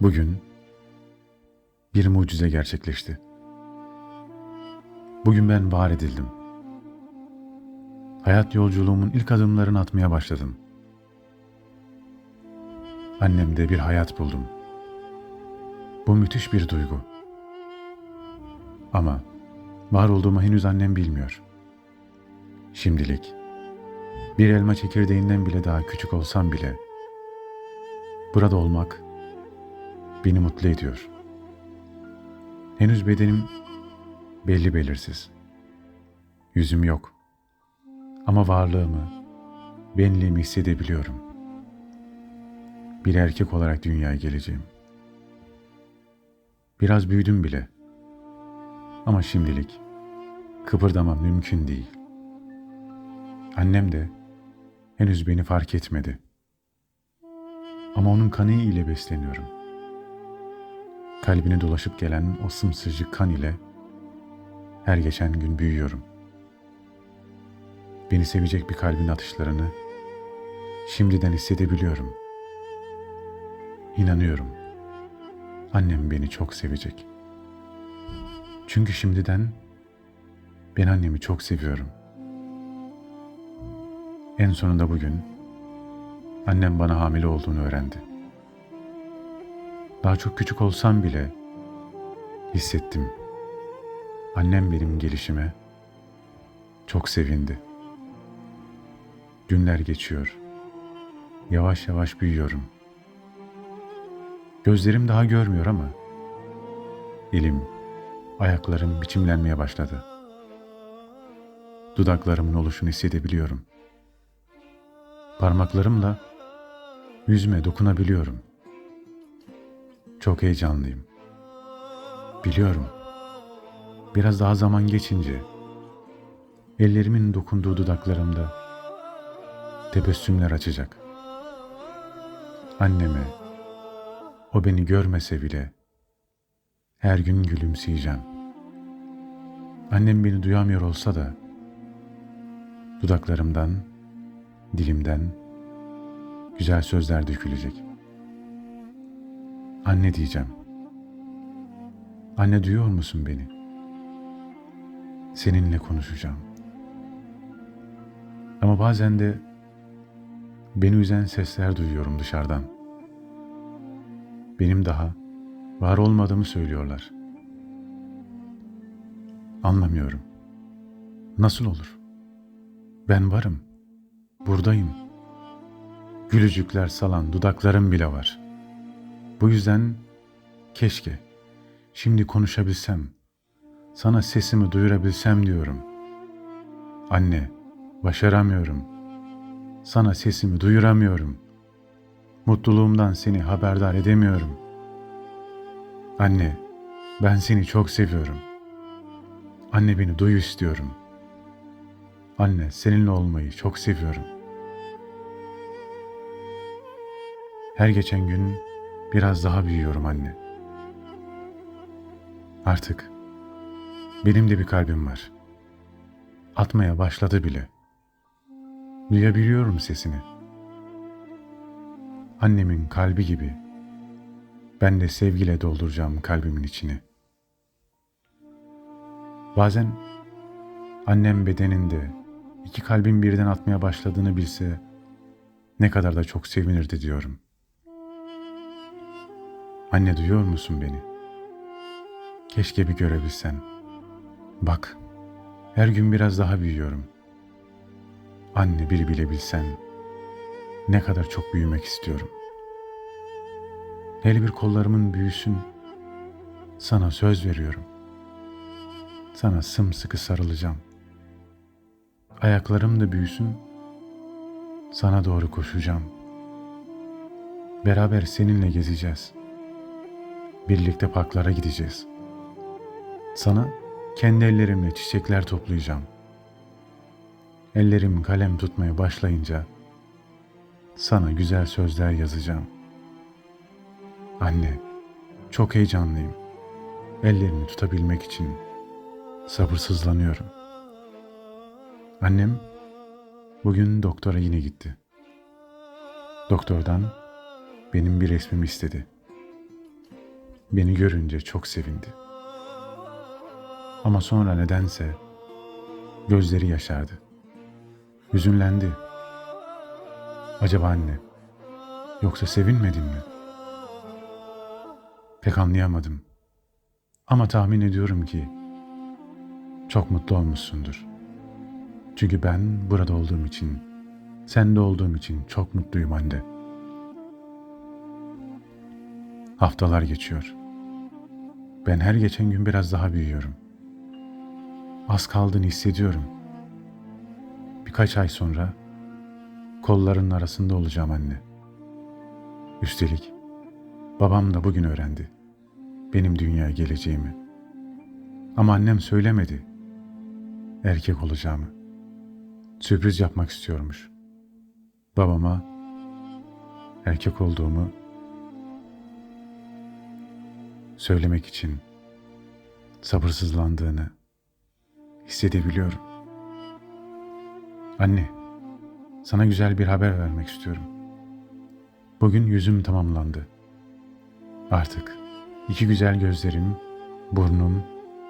Bugün bir mucize gerçekleşti. Bugün ben var edildim. Hayat yolculuğumun ilk adımlarını atmaya başladım. Annemde bir hayat buldum. Bu müthiş bir duygu. Ama var olduğumu henüz annem bilmiyor. Şimdilik bir elma çekirdeğinden bile daha küçük olsam bile burada olmak beni mutlu ediyor. Henüz bedenim belli belirsiz. Yüzüm yok. Ama varlığımı, benliğimi hissedebiliyorum. Bir erkek olarak dünyaya geleceğim. Biraz büyüdüm bile. Ama şimdilik kıpırdamam mümkün değil. Annem de henüz beni fark etmedi. Ama onun kanı ile besleniyorum. Kalbine dolaşıp gelen o sımsıcı kan ile her geçen gün büyüyorum. Beni sevecek bir kalbin atışlarını şimdiden hissedebiliyorum. İnanıyorum. Annem beni çok sevecek. Çünkü şimdiden ben annemi çok seviyorum. En sonunda bugün annem bana hamile olduğunu öğrendi. Daha çok küçük olsam bile hissettim. Annem benim gelişime çok sevindi. Günler geçiyor. Yavaş yavaş büyüyorum. Gözlerim daha görmüyor ama elim, ayaklarım biçimlenmeye başladı. Dudaklarımın oluşunu hissedebiliyorum. Parmaklarımla yüzüme dokunabiliyorum. Çok heyecanlıyım. Biliyorum. Biraz daha zaman geçince ellerimin dokunduğu dudaklarımda tebessümler açacak. Anneme o beni görmese bile her gün gülümseyeceğim. Annem beni duyamıyor olsa da dudaklarımdan, dilimden güzel sözler dökülecek. Anne diyeceğim. Anne duyuyor musun beni? Seninle konuşacağım. Ama bazen de beni üzen sesler duyuyorum dışarıdan. Benim daha var olmadığımı söylüyorlar. Anlamıyorum. Nasıl olur? Ben varım. Buradayım. Gülücükler salan dudaklarım bile var. Bu yüzden keşke şimdi konuşabilsem, sana sesimi duyurabilsem diyorum. Anne, başaramıyorum. Sana sesimi duyuramıyorum. Mutluluğumdan seni haberdar edemiyorum. Anne, ben seni çok seviyorum. Anne beni duy istiyorum. Anne, seninle olmayı çok seviyorum. Her geçen gün biraz daha büyüyorum anne. Artık benim de bir kalbim var. Atmaya başladı bile. Duyabiliyorum sesini. Annemin kalbi gibi ben de sevgiyle dolduracağım kalbimin içini. Bazen annem bedeninde iki kalbin birden atmaya başladığını bilse ne kadar da çok sevinirdi diyorum. Anne duyuyor musun beni? Keşke bir görebilsen. Bak, her gün biraz daha büyüyorum. Anne bir bilebilsen ne kadar çok büyümek istiyorum. Hele bir kollarımın büyüsün. Sana söz veriyorum. Sana sımsıkı sarılacağım. Ayaklarım da büyüsün. Sana doğru koşacağım. Beraber seninle gezeceğiz. Birlikte parklara gideceğiz. Sana kendi ellerimle çiçekler toplayacağım. Ellerim kalem tutmaya başlayınca sana güzel sözler yazacağım. Anne, çok heyecanlıyım. Ellerini tutabilmek için sabırsızlanıyorum. Annem bugün doktora yine gitti. Doktordan benim bir resmimi istedi. Beni görünce çok sevindi. Ama sonra nedense gözleri yaşardı. Hüzünlendi. Acaba anne, yoksa sevinmedin mi? Pek anlayamadım. Ama tahmin ediyorum ki çok mutlu olmuşsundur. Çünkü ben burada olduğum için, sen de olduğum için çok mutluyum anne. Haftalar geçiyor. Ben her geçen gün biraz daha büyüyorum. Az kaldığını hissediyorum. Birkaç ay sonra kollarının arasında olacağım anne. Üstelik babam da bugün öğrendi benim dünyaya geleceğimi. Ama annem söylemedi erkek olacağımı. Sürpriz yapmak istiyormuş. Babama erkek olduğumu söylemek için sabırsızlandığını hissedebiliyorum. Anne, sana güzel bir haber vermek istiyorum. Bugün yüzüm tamamlandı. Artık iki güzel gözlerim, burnum,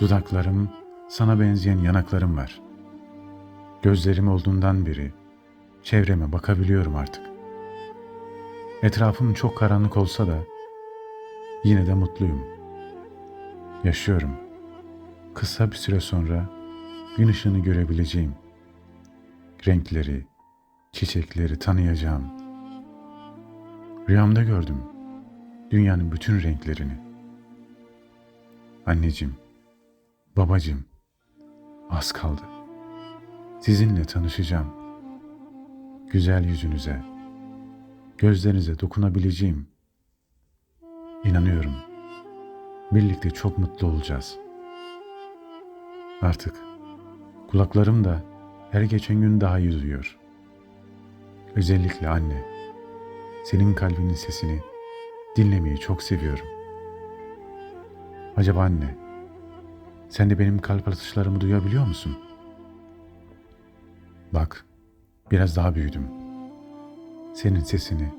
dudaklarım, sana benzeyen yanaklarım var. Gözlerim olduğundan beri çevreme bakabiliyorum artık. Etrafım çok karanlık olsa da yine de mutluyum. Yaşıyorum. Kısa bir süre sonra gün ışığını görebileceğim. Renkleri, çiçekleri tanıyacağım. Rüyamda gördüm dünyanın bütün renklerini. Anneciğim, babacığım, az kaldı. Sizinle tanışacağım. Güzel yüzünüze, gözlerinize dokunabileceğim. İnanıyorum. Birlikte çok mutlu olacağız. Artık kulaklarım da her geçen gün daha iyi duyuyor. Özellikle anne, senin kalbinin sesini dinlemeyi çok seviyorum. Acaba anne, sen de benim kalp atışlarımı duyabiliyor musun? Bak, biraz daha büyüdüm. Senin sesini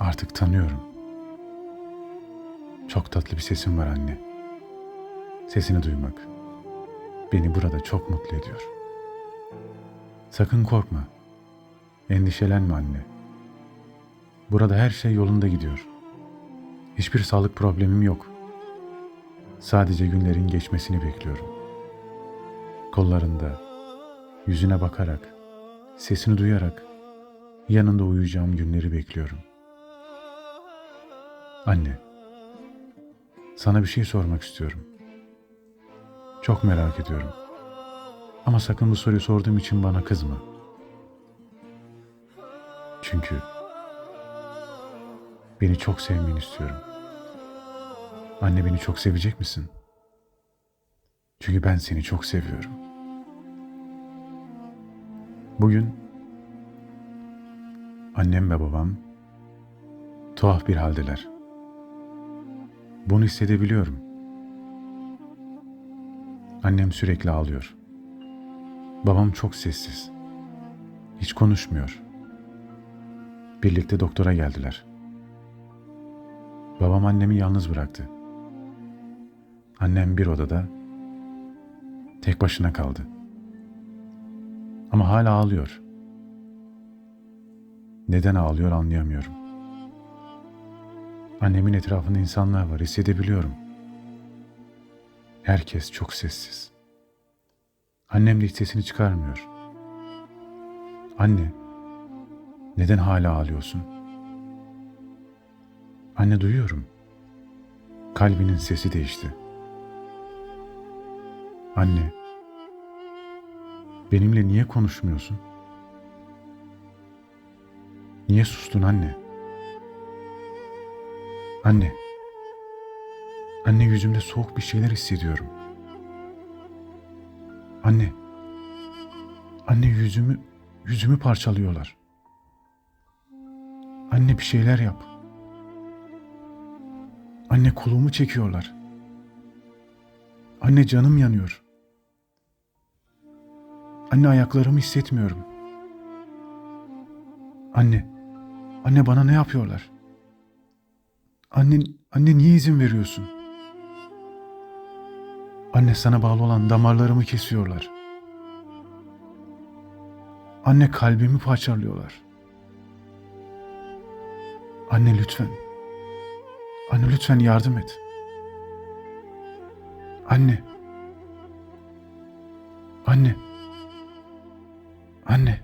artık tanıyorum. Çok tatlı bir sesin var anne. Sesini duymak beni burada çok mutlu ediyor. Sakın korkma. Endişelenme anne. Burada her şey yolunda gidiyor. Hiçbir sağlık problemim yok. Sadece günlerin geçmesini bekliyorum. Kollarında, yüzüne bakarak, sesini duyarak yanında uyuyacağım günleri bekliyorum. Anne, sana bir şey sormak istiyorum. Çok merak ediyorum. Ama sakın bu soruyu sorduğum için bana kızma. Çünkü beni çok sevmeni istiyorum. Anne beni çok sevecek misin? Çünkü ben seni çok seviyorum. Bugün annem ve babam tuhaf bir haldeler. Bunu hissedebiliyorum. Annem sürekli ağlıyor. Babam çok sessiz. Hiç konuşmuyor. Birlikte doktora geldiler. Babam annemi yalnız bıraktı. Annem bir odada tek başına kaldı. Ama hala ağlıyor. Neden ağlıyor anlayamıyorum. Annemin etrafında insanlar var hissedebiliyorum. Herkes çok sessiz. Annem de hiç sesini çıkarmıyor. Anne, neden hala ağlıyorsun? Anne duyuyorum. Kalbinin sesi değişti. Anne, benimle niye konuşmuyorsun? Niye sustun anne? Anne, anne yüzümde soğuk bir şeyler hissediyorum. Anne, anne yüzümü, yüzümü parçalıyorlar. Anne bir şeyler yap. Anne kolumu çekiyorlar. Anne canım yanıyor. Anne ayaklarımı hissetmiyorum. Anne, anne bana ne yapıyorlar? Anne, anne niye izin veriyorsun? Anne sana bağlı olan damarlarımı kesiyorlar. Anne kalbimi parçalıyorlar. Anne lütfen. Anne lütfen yardım et. Anne. Anne. Anne.